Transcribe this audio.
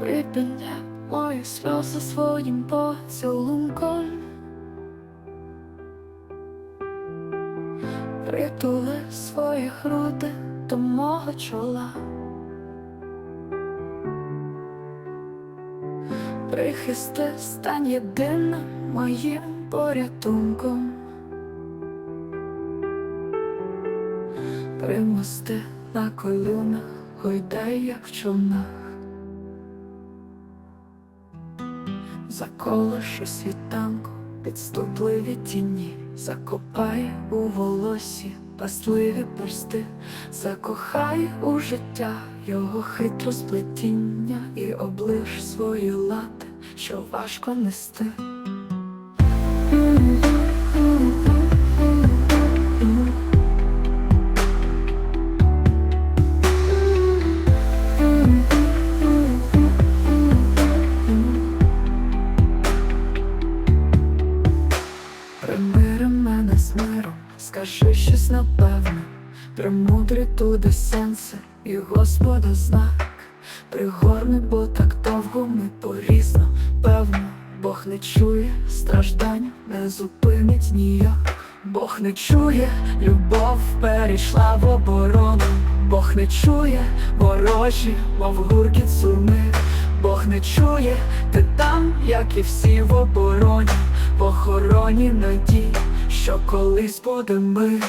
Припиня мої сльози своїм поцілунком. Притули свої груди до мого чола. Прихисти стань єдиним моїм порятунком. Примости на колінах, гойдай, як в човнах. Заколиш у світанку підступливі тіні, закопай у волосі пастливі персти, закохай у життя його хитро сплетіння і облиш свої лати, що важко нести. Примири мене з миром, скажи щось напевне, премудрі туди сенси і Господа знак. Пригорни, бо так довго ми порізно, певно, Бог не чує страждань, не зупинить ніяк. Бог не чує, любов перейшла в оборону. Бог не чує ворожі, мов гуркіт сурми. Бог не чує, ти там, як і всі в обороні, похороні надій, що колись буде мир.